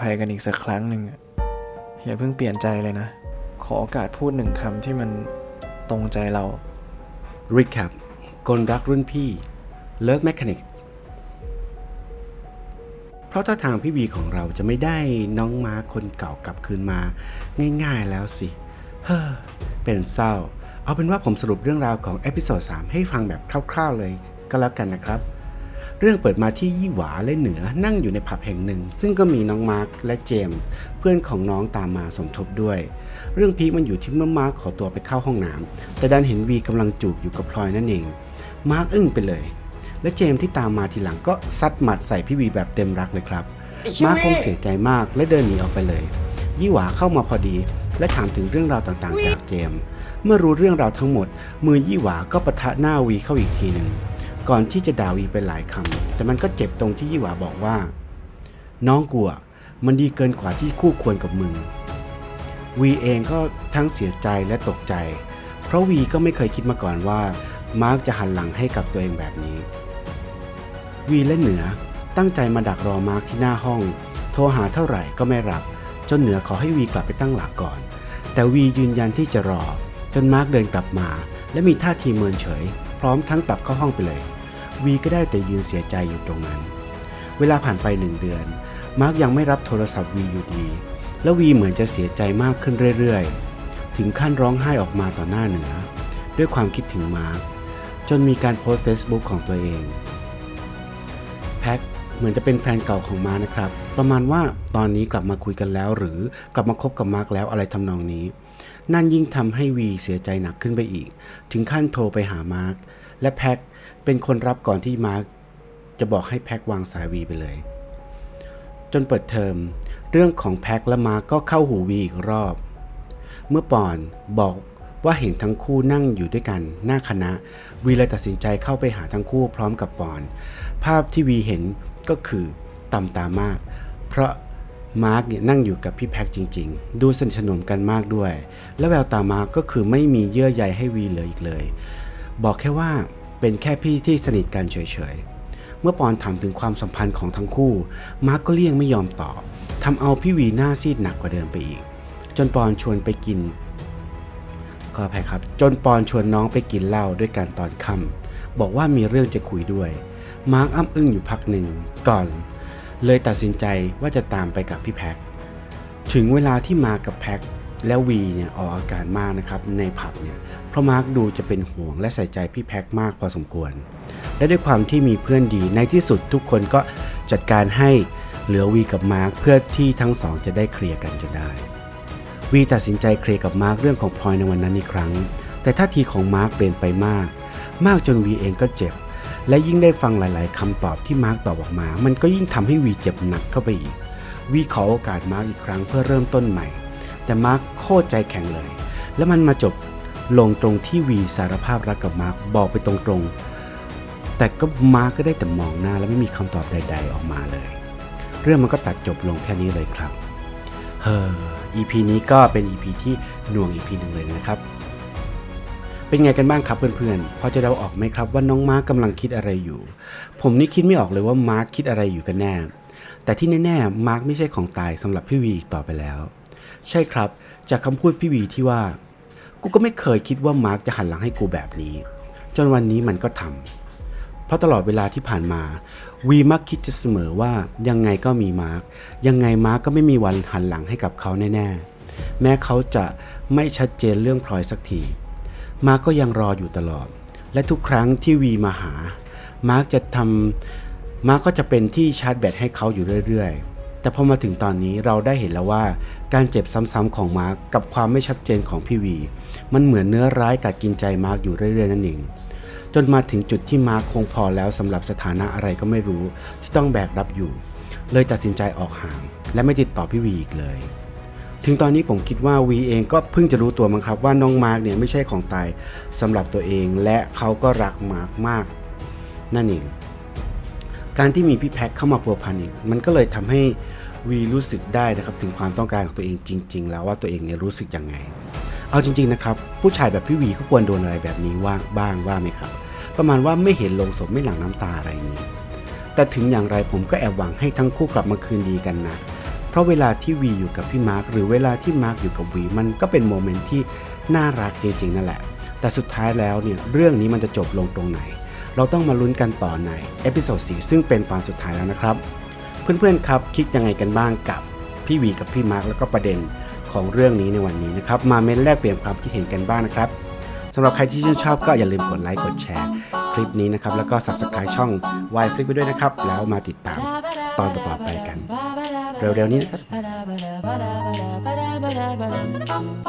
ภัยกันอีกสักครั้งหนึ่งอย่าเพิ่งเปลี่ยนใจเลยนะ ขอโอกาสพูดหนึ่งคำที่มันตรงใจเรา Recap กลรักรุ่นพี่ Love Mechanic เพราะถ้าทางพี่บีของเราจะไม่ได้น้องม้าคนเก่ากลับคืนมา ง่ายๆแล้วสิ เฮ้อ เป็นเศร้า เอาเป็นว่าผมสรุปเรื่องราวของเอพิโซด3ให้ฟังแบบคร่าวๆเลยก็แล้วกันนะครับ เรื่องเปิดมาที่ยี่หวาและเหนือนั่งอยู่ในผับแห่งหนึ่ง ซึ่งก็มีน้องมาร์คและเจมส์เพื่อนของน้องตามมาสมทบด้วย เรื่องพีคมันอยู่ที่เมื่อมาร์คขอตัวไปเข้าห้องน้ำแต่ดันเห็นวีกำลังจูบอยู่กับพลอยนั่นเอง มาร์คอึ้งไปเลย และเจมส์ที่ตามมาทีหลังก็ซัดหมัดใส่พี่วีแบบเต็มรักเลยครับ มาร์คคงเสียใจมากและเดินหนีออกไปเลย ยี่หวาเข้ามาพอดี และถามถึงเรื่องราวต่างๆ จากเจมส์เมื่อรู้เรื่องราวทั้งหมด มือยี่หวาก็ปะทะหน้าวีเข้าอีกทีหนึ่ง ก่อนที่จะด่าวีไปหลายคำ แต่มันก็เจ็บตรงที่ยี่หวาบอกว่า น้องกูอะมันดีเกินกว่าที่คู่ควรกับมึง วีเองก็ทั้งเสียใจและตกใจ เพราะวีก็ไม่เคยคิดมาก่อนว่ามาร์กจะหันหลังให้กับตัวเองแบบนี้ วีและเหนือตั้งใจมาดักรอมาร์กที่หน้าห้อง โทรหาเท่าไหร่ก็ไม่รับ จนเหนือขอให้วีกลับไปตั้งหลักก่อน แต่วียืนยันที่จะรอ จนมาร์กเดินกลับมา และมีท่าทีเมินเฉย พร้อมทั้งกลับเข้าห้องไปเลย วีก็ได้แต่ยืนเสียใจอยู่ตรงนั้น เวลาผ่านไปหนึ่งเดือน มาร์กยังไม่รับโทรศัพท์วีอยู่ดี แล้ววีเหมือนจะเสียใจมากขึ้นเรื่อยๆ ถึงขั้นร้องไห้ออกมาต่อหน้าเหนือ ด้วยความคิดถึงมาร์กจนมีการโพสต์ Facebook ของตัวเอง แพ็คเหมือนจะเป็นแฟนเก่าของมาร์คนะครับ ประมาณว่าตอนนี้กลับมาคุยกันแล้ว หรือกลับมาคบกับมาร์คแล้วอะไรทำนองนี้ นั่นยิ่งทำให้วีเสียใจหนักขึ้นไปอีก ถึงขั้นโทรไปหามาร์ค และแพ็คเป็นคนรับก่อนที่มาร์คจะบอกให้แพ็ควางสายวีไปเลย จนเปิดเทอม เรื่องของแพ็คและมาร์คก็เข้าหูวีอีกรอบ เมื่อปอนบอกว่าเห็นทั้งคู่นั่งอยู่ด้วยกันหน้าคณะ วีเลยตัดสินใจเข้าไปหาทั้งคู่พร้อมกับปอน ภาพที่วีเห็นก็คือต่ำตามาก เพราะมาร์กเนี่ยนั่งอยู่กับพี่แพ็คจริง ๆ ดูสนิทสนมกันมากด้วย และแววตามาร์กก็คือไม่มีเยื่อใยให้วีเหลืออีกเลย บอกแค่ว่าเป็นแค่พี่ที่สนิทกันเฉยๆ เมื่อปอนถามถึงความสัมพันธ์ของทั้งคู่ มาร์กก็เลี่ยงไม่ยอมตอบทำเอาพี่วีหน้าซีดหนักกว่าเดิมไปอีก จนปอนชวนไปกินก็อภัยครับ จนปอนชวนน้องไปกินเหล้าด้วยกันตอนค่ำบอกว่ามีเรื่องจะคุยด้วย มาร์กอ้ำอึ้งอยู่พักหนึ่งก่อน เลยตัดสินใจว่าจะตามไปกับพี่แพ็คถึงเวลาที่มากับแพ็ค และวีเนี่ยออกอาการมากนะครับในผับเนี่ยเพราะมาร์กดูจะเป็นห่วงและใส่ใจพี่แพ็คมากพอสมควร และด้วยความที่มีเพื่อนดีในที่สุดทุกคนก็จัดการให้เหลือวีกับมาร์กเพื่อที่ทั้งสองจะได้เคลียร์กันจนได้วีตัดสินใจเคลียร์กับมาร์กเรื่องของพลอยในวันนั้นอีกครั้ง แต่ท่าทีของมาร์กเปลี่ยนไปมาก มากจนวีเองก็เจ็บ และยิ่งได้ฟังหลาย ๆคำตอบที่มาร์กตอบออกมา มันก็ยิ่งทำให้วีเจ็บหนักเข้าไปอีกวีขอโอกาสมาร์กอีกครั้งเพื่อเริ่มต้นใหม่ แต่มาร์กโคตรใจแข็งเลย และมันมาจบลงตรงที่วีสารภาพรักกับมาร์กบอกไปตรงๆ แต่ก็มาร์กก็ได้แต่มองหน้าและไม่มีคำตอบใด ๆ ออกมาเลย เรื่องมันก็ตัดจบลงแค่นี้เลยครับ เฮ้อ EP นี้ก็เป็น EP ที่หน่วง EP หนึ่งเลยนะครับ เป็นไงกันบ้างครับเพื่อนๆ พอจะเดาออกไหมครับว่าน้องมาร์กกำลังคิดอะไรอยู่ ผมนี่คิดไม่ออกเลยว่ามาร์กคิดอะไรอยู่กันแน่ แต่ที่แน่ๆ มาร์กไม่ใช่ของตายสำหรับพี่วีอีกต่อไปแล้ว ใช่ครับ จากคำพูดพี่วีที่ว่า กูก็ไม่เคยคิดว่ามาร์กจะหันหลังให้กูแบบนี้ จนวันนี้มันก็ทำเพราะตลอดเวลาที่ผ่านมา วีมักคิดจะเสมอว่ายังไงก็มีมาร์กยังไงมาร์กก็ไม่มีวันหันหลังให้กับเขาแน่ๆ แม้เขาจะไม่ชัดเจนเรื่องพลอยสักที มาร์กก็ยังรออยู่ตลอด และทุกครั้งที่วีมาหา มาร์กจะทำมาร์กก็จะเป็นที่ชาร์จแบตให้เขาอยู่เรื่อยๆ แต่พอมาถึงตอนนี้เราได้เห็นแล้วว่า การเจ็บซ้ำๆของมาร์กกับความไม่ชัดเจนของพี่วี มันเหมือนเนื้อร้ายกัดกินใจมาร์กอยู่เรื่อยๆนั่นเองจนมาถึงจุดที่มาร์คคงพอแล้วสำหรับสถานะอะไรก็ไม่รู้ที่ต้องแบกรับอยู่ เลยตัดสินใจออกห่าง และไม่ติดต่อพี่วีอีกเลย ถึงตอนนี้ผมคิดว่าวีเองก็เพิ่งจะรู้ตัวมั้งครับว่าน้องมาร์กเนี่ยไม่ใช่ของตายสำหรับตัวเองและเขาก็รักมาร์กมาก นั่นเอง การที่มีพี่แพ็คเข้ามาพัวพันอีกมันก็เลยทำให้วีรู้สึกได้นะครับถึงความต้องการของตัวเองจริง ๆ แล้วว่าตัวเองเนี่ยรู้สึกยังไง เอาจริง ๆ นะครับ ผู้ชายแบบพี่วีก็ควรโดนอะไรแบบนี้ว่างบ้างว่าไหมครับ ประมาณว่าไม่เห็นลงศพไม่หลั่งน้ำตาอะไรนี้ แต่ถึงอย่างไรผมก็แอบหวังให้ทั้งคู่กลับมาคืนดีกันนะเพราะเวลาที่วีอยู่กับพี่มาร์คหรือเวลาที่มาร์คอยู่กับวีมันก็เป็นโมเมนต์ที่น่ารักจริงๆนั่นแหละ แต่สุดท้ายแล้วเนี่ยเรื่องนี้มันจะจบลงตรงไหน เราต้องมาลุ้นกันต่อในเอพิโซดสซึ่งเป็นตอนสุดท้ายแล้วนะครับ เพื่อนๆครับคิดยังไงกันบ้างกับพี่วีกับพี่มาร์คแล้วก็ประเด็นของเรื่องนี้ในวันนี้นะครับ มาเม้นแลกเปลี่ยนความคิดเห็นกันบ้างนะครับสำหรับใครที่ชื่นชอบก็อย่าลืมกดไลค์กดแชร์ คลิปนี้นะครับ แล้วก็ subscribe ช่อง w i f l i ไปด้วยนะครับ แล้วมาติดตามตอนต่อไปกัน เร็วๆนี้นะครับ